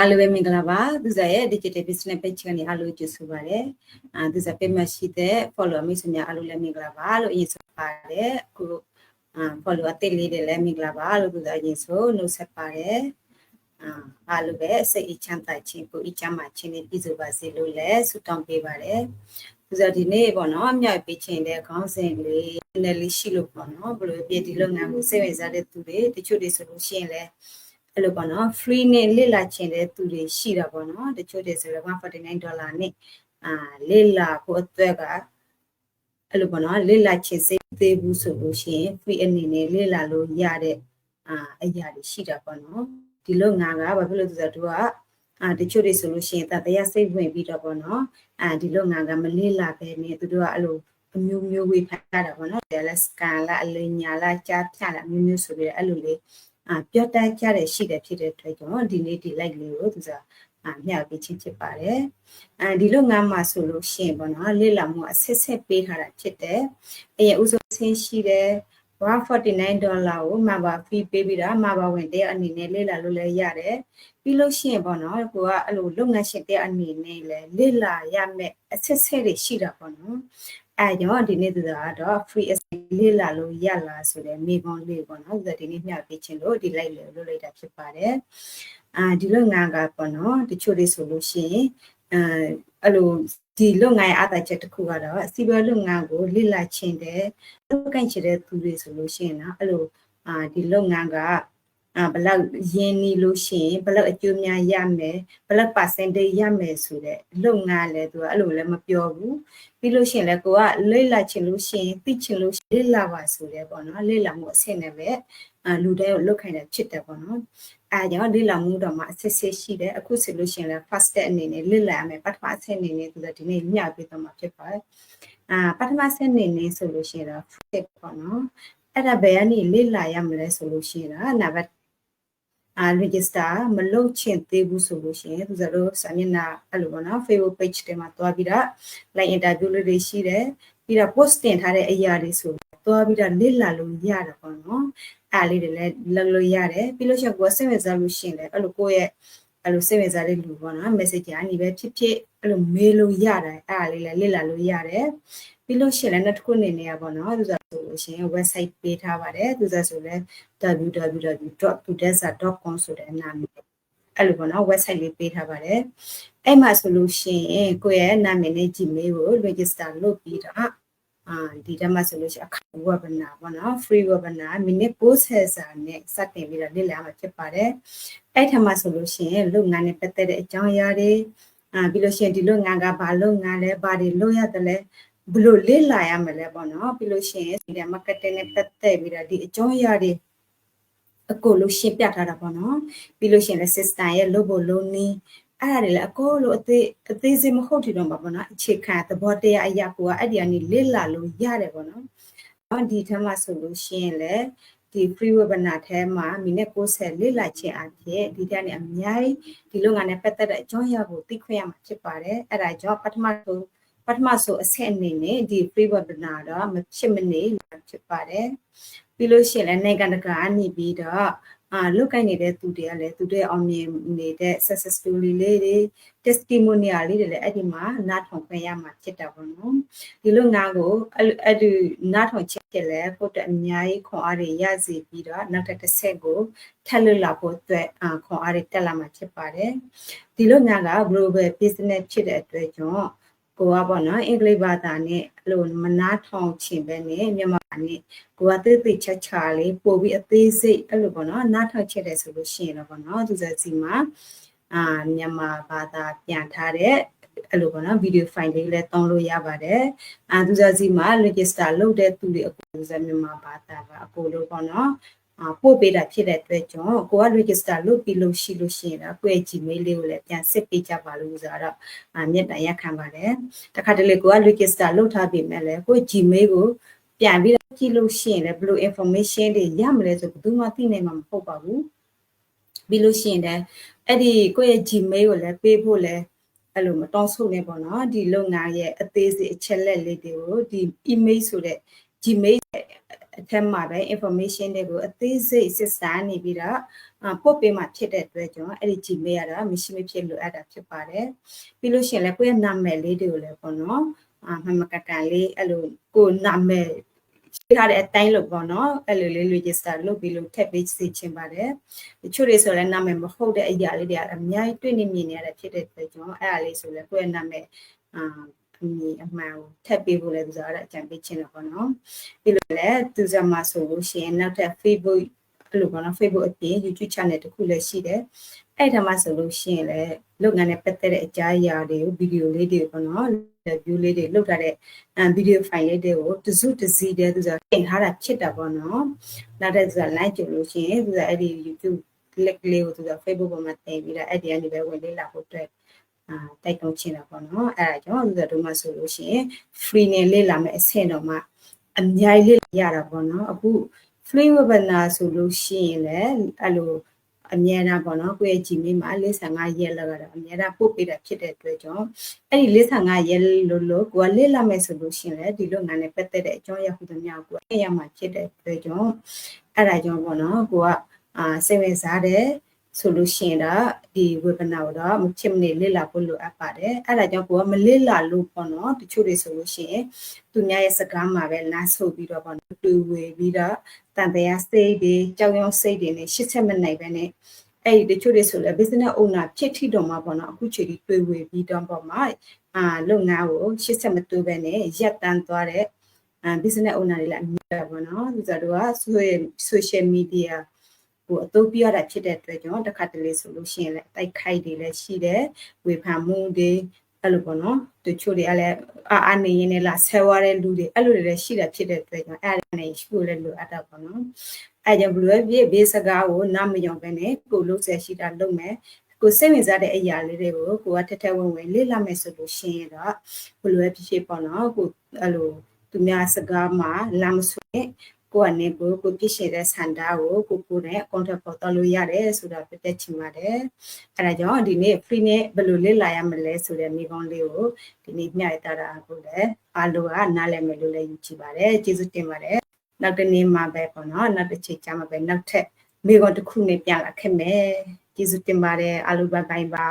အားလုံးပဲမင်္ဂလာပါသူစားရဲ့ digital business page ကနေအားလုံးကြိုဆိုပါရစေအာသူစား page မှာရှိတဲ့ follow မိတ်ဆွေများအားလုံးလည်းမင်္ဂလာပါလို့အရင်ဆိုပါတယ်အခုအာ follow အသစ်လေးတွေလည်းမင်္ဂလာပါလို့သူစားအရင်ဆိုနှုတ်ဆက်ပါတယ်အာအားလုံးပဲစိတ်အချမ်းသာခြင်းကိုအချမ်းသာခြင်းနဲ့ပြည့်စုံပါစေလို့လည်းဆုတောင်းပေးပါတယ်သူစားဒီနေ့ပေါ့နော်အမြောက်ပေးခြင်းတဲ့ခေါင်းစဉ်လေးနည်းလေးရှိလို့ပေါ့နော်ဘယ်လိုပြည့်ဒီလုပ်ငန်းကိုစိတ်ဝင်စားတဲ့သူတွေတချို့တွေဆိုလို့ရှိရင်လည်း အဲ့လိုပေါ့နော် free နဲ့လစ်လာခြင်းတဲ့သူတွေရှိတာပေါ့နော်တချို့တွေဆိုတော့149ဒေါ်လာနဲ့အာလစ်လာဖို့အတွက်ကအဲ့လိုပေါ့နော်လစ်လာခြင်းစိတ်သေးဘူးဆိုလို့ရှိရင် free အနေနဲ့လစ်လာလို့ရတဲ့အာအရာတွေရှိတာပေါ့နော်ဒီလိုငါကဘာဖြစ်လို့ဆိုတော့သူကအာတချို့တွေဆိုလို့ရှိရင်တတရားစိတ်ဝင်ပြီးတော့ပေါ့နော်အာဒီလိုငါကမလစ်လာပဲနဲ့သူတို့ကအဲ့လိုအမျိုးမျိုးဝေဖန်တာပေါ့နော်တယ်လက်စကန်လာအလညာလာကြားဖြတ်လာမျိုးမျိုးဆိုပြီးအဲ့လိုလေး အာပြောတတ်ကြတဲ့ရှိတယ်ဖြစ်တဲ့အတွက်ကြောင့်ဒီနေ့ဒီ like လေးကိုသူစားအာမျှပေးချင်းဖြစ်ပါတယ်။အဲဒီလိုငါမှဆိုလို့ရှိရင်ပေါ့နော်လေ့လာမှုအဆက်ဆက်ပေးထားတာဖြစ်တယ်။အရင်ဥဆုံးဆင်းရှိတယ် 149ဒေါ်လာကိုမှာပါ fee ပေးပြီးတာမှာပါဝင်တဲ့အနေနဲ့လေ့လာလို့လည်းရတယ်။ပြီးလို့ရှိရင်ပေါ့နော်ကိုကအဲ့လိုလုပ်ငန်းရှင်တဲ့အနေနဲ့လည်းလေ့လာရမယ်အဆက်ဆက်တွေရှိတာပေါ့နော်။အဲကြောင့်ဒီနေ့သူကတော့ free လေ့လာလို့ရလားဆိုတဲ့မိဘလေးပေါ့နော်ဒီနေ့မျှပေးခြင်းလို့ဒီလိုက်လို့လုပ်လိုက်တာဖြစ်ပါတယ်အာဒီလုပ်ငန်းကပေါ့နော်တချို့တွေဆိုလို့ရှိရင်အဲအဲ့လို ဒီလုပ်ငန်းရဲ့အသာချက်တစ်ခုကတော့စီးပွားလုပ်ငန်းကိုလေ့လာခြင်းတဲ့လုပ်ကိုင်ချင်တဲ့သူတွေဆိုလို့ရှိရင်နော်အဲ့လိုအာဒီလုပ်ငန်းကအာဘလောက်ရင်းနေလို့ရှိရင်ဘလောက်အကျိုးများရမယ်ဘလောက် percentage ရမယ်ဆိုတဲ့လုပ်ငန်းလဲသူကအဲ့လိုလည်းမပြောဘူးပြီးလို့ရှိရင်လည်းကိုကလေ့လာချင်လို့ရှိရင်သိချင်လို့လေ့လာပါဆိုတယ်ပေါ့နော်လေ့လာမှုအဆင့်နဲ့ပဲအာလူတိုင်းကိုလုတ်ခိုင်းတယ်ဖြစ်တယ်ပေါ့နော် အဲကြောင့်လေ့လာမှုတော့မှအစစ်စစ်ရှိတယ်အခုဆိုလို့ရှိရင်လည်း first step အနေနဲ့လေ့လာရမယ်ပထမအဆင့်အနေနဲ့သူကဒီနေ့ညပေးတော့မှာဖြစ်ပါတယ်အာပထမအဆင့်အနေနဲ့ဆိုလို့ရှိရင်တော့ first ပေါ့နော်အဲ့ဒါဘယ်ကနေလေ့လာရမလဲဆိုလို့ရှိရင်တော့နံပါတ်အာ register မလုပ်ချင်သေးဘူးဆိုလို့ရှိရင်သူစလို့စာမျက်နှာအဲ့လိုပေါ့နော် Facebook page တွေမှာတွားပြီးတော့ like interview လေးတွေရှိတယ် ပြီးတော့ post တင်ထားတဲ့အရာတွေဆိုတွားပြီးတော့လေ့လာလို့ရတာပေါ့နော်အဲ့လေးတွေလည်းလုပ်လို့ရတယ်ပြီးလို့ရှိရင်ကိုယ်စိတ်ဝင်စားလို့ရှိရင်လည်းအဲ့လိုကိုယ့်ရဲ့အဲ့လိုစိတ်ဝင်စားတဲ့လူပေါ့နော် message ကနေပဲဖြစ်ဖြစ်အဲ့လိုမေးလို့ရတယ်အဲ့ဒါလေးလည်းလေ့လာလို့ရတယ်ပြီးလို့ရှိရင်လည်းနောက်တစ်ခုအနေနဲ့ပေါ့နော်သူဆိုလို့ရှိရင် website ပေးထားပါတယ်သူဆိုလည်း www.tudesa.com ဆိုတဲ့နာမည်အဲ့လိုပေါ့နော် website လေးပေးထားပါတယ်အဲ့မှာဆိုလို့ရှိရင်ကိုယ့်ရဲ့နာမည်နဲ့ Gmail ကို register လုပ်ပြီးတော့ အာဒီတက်မှာဆိုလို့ရှိရင်အခါ webinar ပေါ့နော် free webinar minute processor နဲ့စတင်ပြီးတော့လေ့လာမှာဖြစ်ပါတယ်အဲ့ထမှာဆိုလို့ရှိရင်လုပ်ငန်းနဲ့ပတ်သက်တဲ့အကြောင်းအရာတွေအာပြီးလို့ရှိရင်ဒီလုပ်ငန်းကဘာလုပ်ငန်းလဲဘာတွေလုပ်ရတယ်လဲဘလို့လေ့လာရမလဲပေါ့နော်ပြီးလို့ရှိရင်ဒီ marketing နဲ့ပတ်သက်ပြီးတော့ဒီအကြောင်းအရာတွေအကုန်လုံးရှင်းပြထားတာပေါ့နော်ပြီးလို့ရှိရင်လည်း system ရဲ့လုပ်ဖို့လုံးနည်း အဲ့ဒါတွေလည်းအကောလို့အသေးအသေးစိတ်မဟုတ်ထီတော့မှာပေါ့နော်အခြေခံသဘောတရားအရာကိုကအဲ့ဒီကနေလေ့လာလို့ရတယ်ပေါ့နော်အော်ဒီထက်မှဆိုလို့ရှိရင်လည်းဒီ free webinar ထဲမှာမိနစ်60လေ့လာခြင်းအဖြစ်ဒီတက်နဲ့အများကြီးဒီလုပ်ငန်းနဲ့ပတ်သက်တဲ့အကြောင်းအရာကိုသိခွင့်ရမှာဖြစ်ပါတယ်အဲ့ဒါကြောင့်ပထမဆုံးပထမဆုံးအဆင့်အနေနဲ့ဒီ free webinar တော့မဖြစ်မနေဖြစ်ပါတယ်ပြီးလို့ရှိရင်လည်းနိုင်ငံတကာအနေပြီးတော့ အာလုတ်ကိုင်းနေတဲ့သူတွေကလည်းသူတွေအောင်မြင်နေတဲ့ success story လေးတွေ testimonial လေးတွေလည်းအဲ့ဒီမှာနားထောင်ခွင့်ရမှာဖြစ်တာပေါ့နော်ဒီလိုငါကိုအဲ့ဒီနားထောင်ချက်ဖြစ်လဲဖို့တအများကြီးခွန်အားတွေရစေပြီးတော့နောက်တစ်ဆက်ကိုထပ်လွတ်လာဖို့အတွက်အာခွန်အားတွေတက်လာမှာဖြစ်ပါတယ်ဒီလိုငါက global business ဖြစ်တဲ့အတွက်ကြောင့် ကိုကပေါ့နော်အင်္ဂလိပ်ဘာသာနဲ့အဲ့လိုမနာထောင်ချင်ပဲနဲ့မြန်မာနဲ့ကိုကသေးသေးချာချာလေးပို့ပြီးအသေးစိတ်အဲ့လိုပေါ့နော်နားထောင်ချက်တယ်ဆိုလို့ရှိရင်တော့ပေါ့နော်သူစစီမှာအာမြန်မာဘာသာပြန်ထားတဲ့အဲ့လိုပေါ့နော်ဗီဒီယိုဖိုင်လေးလည်းတောင်းလို့ရပါတယ်အာသူစားစီမှာ register လုပ်တဲ့သူတွေအကူအစားမြန်မာဘာသာကအကူလို့ပေါ့နော်အာ ပို့ပေးတာဖြစ်တဲ့အတွက်ကြောင့်ကိုက register လုပ်ပြီးလို့ရှိလို့ရှိရင်တော့ကိုယ့်ရဲ့ Gmail လေးကိုလည်းပြန်စစ်ပေးကြပါလို့ဆိုတော့အာမြတ်တန်ရက်ခံပါတယ်တခါတလေကိုက register လုပ်ထားပြီမဲ့လည်းကိုယ့် Gmail ကိုပြန်ပြီးတော့ကြည့်လို့ရှိရင်လည်းဘယ်လို information တွေရမလဲဆိုဘယ်သူမှသိနိုင်မှာမဟုတ်ပါဘူးပြီးလို့ရှိရင်လည်းအဲ့ဒီကိုယ့်ရဲ့ Gmail ကိုလည်းပေးဖို့လည်းအဲ့လိုမတောင်းဆိုနေပေါ့နော်ဒီလုပ်ငန်းရဲ့အသေးစိတ်အချက်လက်လေးတွေကိုဒီ email ဆိုတဲ့ Gmail အထက်မှာပဲ information တွေကိုအသေးစိတ်စစ်စားနေပြီးတော့အာပို့ပေးမှဖြစ်တဲ့အတွက်ကြောင့်အဲ့ဒီ Gmail ရတာမရှိမဖြစ်လိုအပ်တာဖြစ်ပါတယ်ပြီးလို့ရှိရင်လည်းကိုယ့်ရဲ့နာမည်လေးတွေကိုလည်းပေါ့နော်အာမှန်မကန်ကန်လေးအဲ့လိုကိုယ်နာမည်ရှိထားတဲ့အတိုင်းလို့ပေါ့နော်အဲ့လိုလေး register လုပ်ပြီးလို့ထည့်ပေးစီချင်ပါတယ်တချို့တွေဆိုလည်းနာမည်မဟုတ်တဲ့အရာလေးတွေအများကြီးတွေ့နေမြင်နေရတဲ့ဖြစ်တဲ့အတွက်ကြောင့်အဲ့ဒါလေးဆိုလည်းကိုယ့်ရဲ့နာမည်အာ အမည်အမှန်ကိုထပ်ပေးဖို့လည်းသူစားရတဲ့အကြံပေးခြင်းတော့ပေါ့နော်ပြီးလို့လည်းသူစားမှာဆိုလို့ရှိရင်နောက်ထပ် Facebook အဲ့လိုပေါ့နော် Facebook အပြင် YouTube channel တစ်ခုလည်းရှိတယ်အဲ့ဒါမှဆိုလို့ရှိရင်လည်းလုပ်ငန်းနဲ့ပတ်သက်တဲ့အကြောင်းအရာတွေကိုဗီဒီယိုလေးတွေပေါ့နော် view လေးတွေလုပ်ထားတဲ့အမ်ဗီဒီယိုဖိုင်လေးတွေကိုတစုတစည်းတည်းသူစားတင်ထားတာဖြစ်တာပေါ့နော်နောက်တဲ့သူစား like ကြည့်လို့ရှိရင်သူစားအဲ့ဒီ YouTube link လေးကိုသူစား Facebook ပေါ်မှာတင်ပြီးတော့အဲ့ဒီကနေပဲဝင်လေ့လာဖို့အတွက်အာ တိုက်တွန်းချင်တာပေါ့နော်အဲ့ဒါကြောင့်သူစားတို့မှဆိုလို့ရှိရင် free နဲ့လေ့လာမယ်အဆင့်တော့မှအများကြီးလေ့လာရတာပေါ့နော်အခု free webinar ဆိုလို့ရှိရင်လည်းအဲ့လိုအများအားပေါ့နော်ကိုယ့်ရဲ့ Gmail မှာ45ရက်လောက်ကတော့အများအားပို့ပေးတာဖြစ်တဲ့အတွက်ကြောင့်အဲ့ဒီ45ရက်လို့လို့ကိုကလေ့လာမယ်ဆိုလို့ရှိရင်လည်းဒီလုပ်ငန်းနဲ့ပတ်သက်တဲ့အကြောင်းအရာဟူသမျှကိုအရမှာဖြစ်တဲ့အတွက်ကြောင့်အဲ့ဒါကြောင့်ပေါ့နော်ကိုကအာစိတ်ဝင်စားတဲ့ ဆိုလို့ရှိရင်တော့ဒီ webinar ကိုတော့မဖြစ်မနေလေ့လာဖို့လိုအပ်ပါတယ်အဲ့ဒါကြောင့်ကိုကမလေ့လာလို့ပေါ့နော်တချို့တွေဆိုလို့ရှိရင်သူများရဲ့စကားမှာပဲနားဆိုပြီးတော့ပေါ့နော်တူဝေပြီးတော့တန်တရားစိတ်တွေကြောက်ရွံ့စိတ်တွေနဲ့ရှစ်ချက်မနိုင်ပဲနဲ့အဲ့ဒီတချို့တွေဆိုလဲ business owner ဖြစ်ထိတော့မှာပေါ့နော်အခုချိန်ဒီတွေ့ဝေပြီးတော့ပေါ့မှာအာလုပ်ငန်းကိုရှစ်ချက်မတူပဲနဲ့ရက်တန်းသွားတဲ့အာ business owner တွေလည်းအများပါပေါ့နော်သူတို့က social media ဟိုအသုံးပြရတာဖြစ်တဲ့အတွက်ကြောင့်တစ်ခါတလေဆိုလို့ရှိရင်လည်းတိုက်ခိုက်တွေလည်းရှိတယ်ဝေဖန်မှုတွေအဲ့လိုပေါ့နော်တချို့တွေကလည်းအာအာနေရင်လည်းလာဆဲဝါတဲ့လူတွေအဲ့လိုတွေလည်းရှိတာဖြစ်တဲ့အတွက်ကြောင့်အဲ့ဒါနဲ့ရှိဖို့လည်းလိုအပ်တာပေါ့နော်အဲ့ကြောင့်ဘလူးရဲ့ဘေးဘေးစကားကိုနားမယုံပဲနဲ့ကိုလို့ဆဲရှိတာလုပ်မယ်ကိုစိတ်ဝင်စားတဲ့အရာလေးတွေကိုကိုကထက်ထက်ဝင်ဝင်လေ့လာမယ်ဆိုလို့ရှိရင်တော့ဘလူးရဲ့ဖြစ်ဖြစ်ပေါ့နော်ကိုအဲ့လိုသူများစကားမှာလာမဆွေ ကိုကနေကိုကိုပြည့်ရှည်တဲ့ဆန္ဒကိုကိုကိုနဲ့ contact ပေါ်တော်လို့ရတယ်ဆိုတာပြတဲ့ချင်ပါတယ်အဲဒါကြောင့်ဒီနေ့ free နဲ့ဘယ်လိုလေ့လာရမလဲဆိုတဲ့မိကုံးလေးကိုဒီနေ့မျှရတာကိုလည်းအားလုံးကနားလည်မယ်လို့လည်းယူကြည့်ပါတယ်ကျေးဇူးတင်ပါတယ်နောက်တစ်နေ့မှာပဲပေါ့နော်နောက်တစ်ချိန်ကြာမှာပဲနောက်ထပ်မိကုံးတစ်ခုနဲ့ပြန်လာခဲ့မယ်ကျေးဇူးတင်ပါတယ်အားလုံးဘိုင်ဘိုင်ပါ